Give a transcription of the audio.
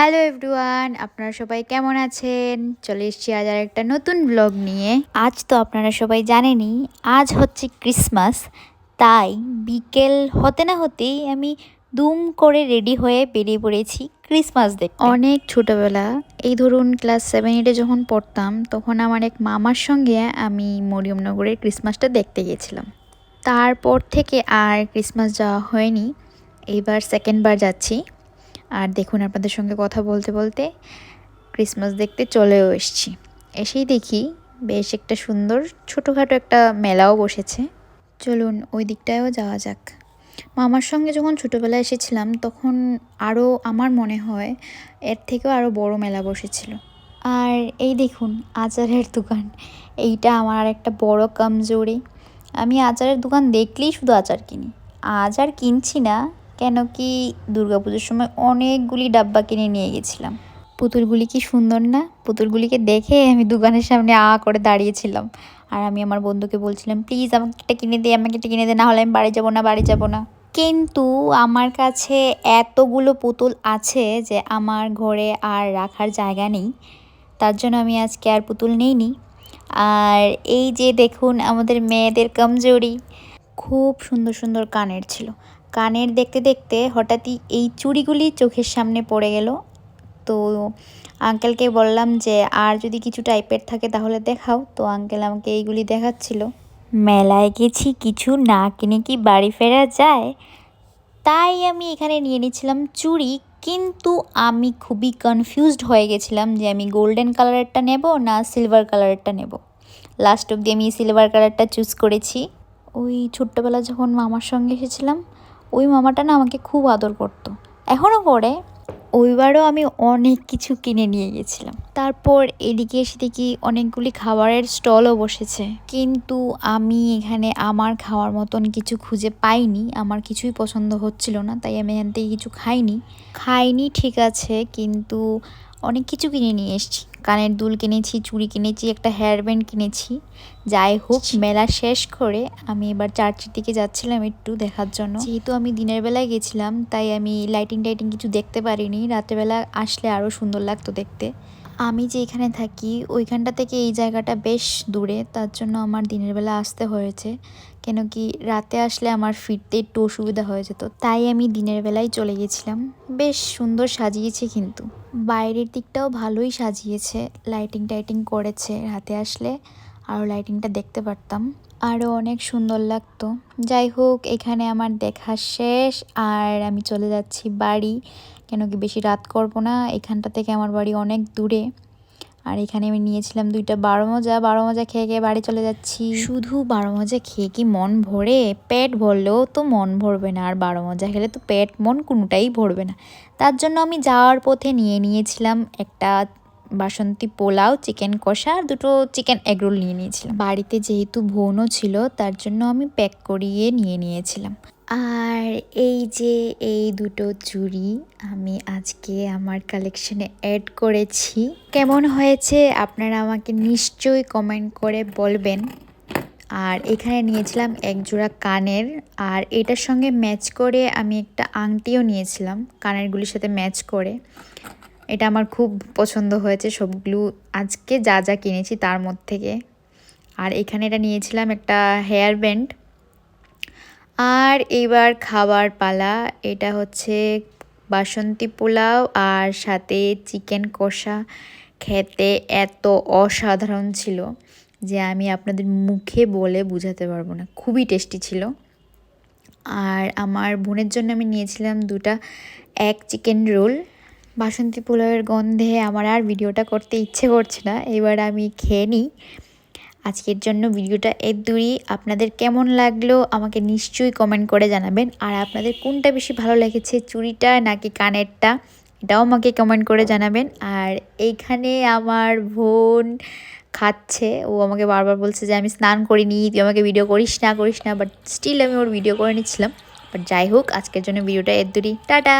Hello everyone আপনারা সবাই কেমন আছেন? চলে এসছি আজ আর একটা নতুন ব্লগ নিয়ে। আজ তো আপনারা সবাই জানেনই, আজ হচ্ছে ক্রিসমাস তাই বিকেল হতে না হতেই আমি দুম করে রেডি হয়ে বেরিয়ে পড়েছি ক্রিসমাস দেখতে। অনেক ছোটবেলা, এই ধরুন ক্লাস সেভেন এইটে যখন পড়তাম, তখন আমার এক মামার সঙ্গে আমি মরিয়মনগরের ক্রিসমাসটা দেখতে গিয়েছিলাম। তারপর থেকে আর ক্রিসমাস যাওয়া হয়নি। এইবার সেকেন্ডবার যাচ্ছি। আর দেখুন আপনাদের সঙ্গে কথা বলতে বলতে ক্রিসমাস দেখতে চলেও এসছি। এসেই দেখি বেশ একটা সুন্দর ছোটোখাটো একটা মেলাও বসেছে। চলুন ওই দিকটায়ও যাওয়া যাক। মামার সঙ্গে যখন ছোটোবেলায় এসেছিলাম, তখন আরও আমার মনে হয় এর থেকেও আরও বড় মেলা বসেছিল। আর এই দেখুন আচারের দোকান। এইটা আমার আর একটা বড় কমজোরি। আমি আচারের দোকান দেখলেই শুধু আচার কিনি। আচার কিনছি না কেন কি দুর্গাপুজোর সময় অনেকগুলি ডাব্বা কিনে নিয়ে গেছিলাম। পুতুলগুলি কি সুন্দর না? পুতুলগুলিকে দেখে আমি দোকানের সামনে আ করে দাঁড়িয়েছিলাম। আর আমি আমার বন্ধুকে বলছিলাম, প্লিজ আমাকে একটা কিনে দে, আমাকে একটা কিনে দে না হলে আমি বাড়ি যাব না, বাড়ি যাব না। কিন্তু আমার কাছে এতগুলো পুতুল আছে যে আমার ঘরে আর রাখার জায়গা নেই। তার জন্য আমি আজকে আর পুতুল নেইনি। আর এই যে দেখুন, আমাদের মেয়েদের কমজোরি। খুব সুন্দর সুন্দর কানের ছিল। কানের দেখতে দেখতে হঠাৎই এই চুড়িগুলি চোখের সামনে পড়ে গেল। তো আঙ্কেলকে বললাম যে আর যদি কিছু টাইপের থাকে তাহলে দেখাও। তো আঙ্কেল আমাকে এইগুলি দেখাচ্ছিল। মেলায় গেছি কিছু না কিনে কি বাড়ি ফেরা যায়? তাই আমি এখানে নিয়ে নিয়েছিলাম চুড়ি কিন্তু আমি খুবই কনফিউজড হয়ে গেছিলাম যে আমি গোল্ডেন কালারেরটা নেব না সিলভার কালারেরটা নেব। লাস্ট অব্দি আমি সিলভার কালারটা চুজ করেছি। ওই ছোট্টবেলা যখন মামার সঙ্গে এসেছিলাম ওই মামাটা না আমাকে খুব আদর করতো। এখনও করে। ওইবারও আমি অনেক কিছু কিনে নিয়ে গেছিলাম। তারপর এদিকে এসে দেখি অনেকগুলি খাবারের স্টলও বসেছে। কিন্তু আমি এখানে আমার খাওয়ার মতন কিছু খুঁজে পাইনি। আমার কিছুই পছন্দ হচ্ছিল না, তাই আমি এখান থেকে কিছু খাইনি। খাইনি ঠিক আছে, কিন্তু অনেক কিছু কিনে নিয়ে এসেছি। কানের দুল কিনেছি চুড়ি কিনেছি একটা হেয়ার ব্যান্ড কিনেছি। যাই হোক মেলা শেষ করে আমি এবার চার্চের দিকে যাচ্ছিলাম একটু দেখার জন্য। যেহেতু আমি দিনের বেলায় গেছিলাম তাই আমি লাইটিং টাইটিং কিছু দেখতে পারিনি। রাতেরবেলা আসলে আরও সুন্দর লাগতো দেখতে। আমি যে এখানে থাকি, ওইখানটা থেকে এই জায়গাটা বেশ দূরে, তার জন্য আমার দিনের বেলা আসতে হয়েছে। কেন কি রাতে আসলে আমার ফিরতে একটু অসুবিধা হয়ে যেত তাই আমি দিনের বেলায় চলে গেছিলাম। বেশ সুন্দর সাজিয়েছে কিন্তু। বাইরের দিকটাও ভালোই সাজিয়েছে লাইটিং টাইটিং করেছে, রাতে আসলে আরও লাইটিংটা দেখতে পারতাম। আরও অনেক সুন্দর লাগতো। যাই হোক, এখানে আমার দেখা শেষ। আর আমি চলে যাচ্ছি বাড়ি। কেন কি বেশি রাত করব না। এখানটা থেকে আমার বাড়ি অনেক দূরে। আর এখানে আমি নিয়েছিলাম দুইটা বারো মজা। বারো মজা খেয়ে খেয়ে বাড়ি চলে যাচ্ছি। শুধু বারো মজা খেয়ে কি মন ভরে? পেট ভরলেও তো মন ভরবে না। আর বারো মজা খেলে তো পেট, মন কোনোটাই ভরবে না। তার জন্য আমি যাওয়ার পথে নিয়ে নিয়েছিলাম একটা বাসন্তী পোলাও চিকেন কষা আর দুটো চিকেন এগরোল নিয়ে নিয়েছিলাম। বাড়িতে যেহেতু বোনও ছিল তার জন্য আমি প্যাক করিয়ে নিয়ে নিয়েছিলাম। আর এই যে এই দুটো চুড়ি আমি আজকে আমার কালেকশনে অ্যাড করেছি। কেমন হয়েছে আপনারা আমাকে নিশ্চয়ই কমেন্ট করে বলবেন। আর এখানে নিয়েছিলাম এক জোড়া কানের আর এটার সঙ্গে ম্যাচ করে আমি একটা আংটিও নিয়েছিলাম কানেরগুলির সাথে ম্যাচ করে। এটা আমার খুব পছন্দ হয়েছে সবগুলো। আজকে যা যা কিনেছি তার মধ্যে। থেকে আর এখানে এটা নিয়েছিলাম একটা হেয়ার ব্যান্ড আর এবার খাবার পালা। এটা হচ্ছে বাসন্তী পোলাও আর সাথে চিকেন কষা। খেতে এত অসাধারণ ছিল যে আমি আপনাদের মুখে বলে বুঝাতে পারব না। খুবই টেস্টি ছিল। আর আমার বোনের জন্য আমি নিয়েছিলাম দুটা এক চিকেন রোল। বাসন্তী পোলাওয়ের গন্ধে আমার আর ভিডিওটা করতে ইচ্ছে করছে না। এবার আমি খেয়ে নিই। আজকের জন্য ভিডিওটা এর দূরই আপনাদের কেমন লাগল আমাকে নিশ্চয়ই কমেন্ট করে জানাবেন। আর আপনাদের কোনটা বেশি ভালো লেগেছে, চুড়িটা নাকি কানেরটা, এটাও আমাকে কমেন্ট করে জানাবেন। আর এইখানে আমার বোন খাচ্ছে। ও আমাকে বারবার বলছে যে, আমি স্নান করিনি, তুই আমাকে ভিডিও করিস না করিস না। বাট স্টিল আমি ওর ভিডিও করে নিচ্ছিলাম। বাট যাই হোক, আজকের জন্য ভিডিওটা এর দূরই টাটা!